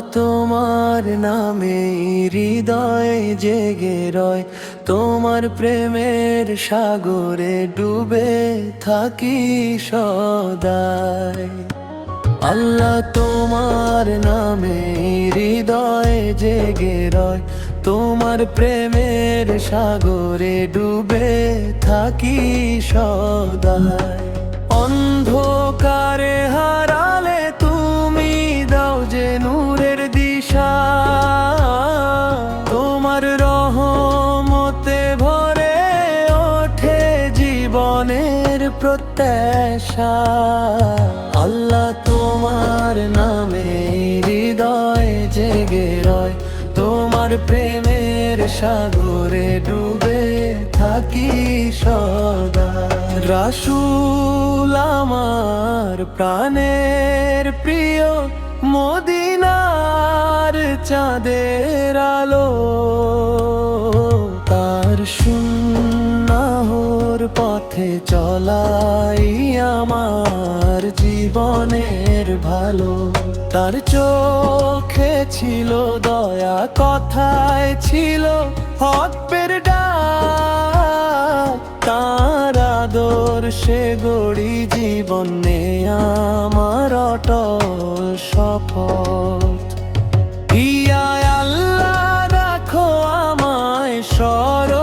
তোমার নামে হৃদয় জেগে রয়। তোমার প্রেমের সাগরে ডুবে থাকি সদায় আল্লাহ তোমার নামে হৃদয় জেগে রয়। তোমার প্রেমের সাগরে ডুবে থাকি সদায় জীবনের প্রত্যাশা। আল্লাহ তোমার নামে হৃদয় জেগে রয়। তোমার প্রেমের সাগরে ডুবে থাকি সদা। রাসুল আমার প্রাণের প্রিয় মদিনার চাঁদের আলো। তার সুন্নাহর পথে চলাই আমার জীবনের ভালো। তার চোখে ছিল দয়া, কথায় ছিল হকপের ডাক। তার আদর্শে গড়ি জীবনে আমার অটল শপথ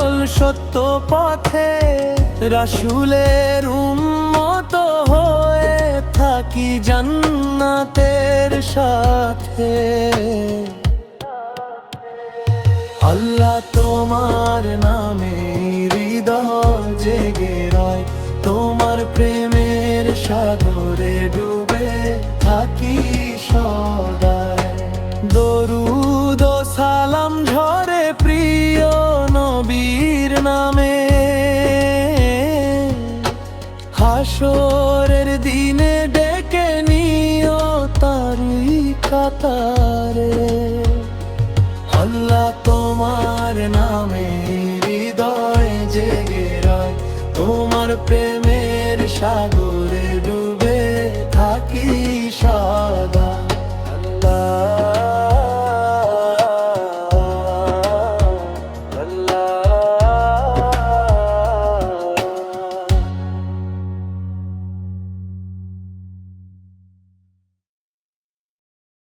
সরল সত্য পথে রাসুলের উম্মত হয়ে থাকি জান্নাতের সাথে। আল্লাহ তোমার নামে হৃদয় জেগে রয়, তোমার প্রেমের সাগরে ডুবে থাকি সদায় নামে। হাসরের দিনে ডেকে নিও তারি কাতারে। আল্লাহ তোমার নামে হৃদয় জেগে রয়। তোমার প্রেমের সাগরে ডুবে থাকি সদা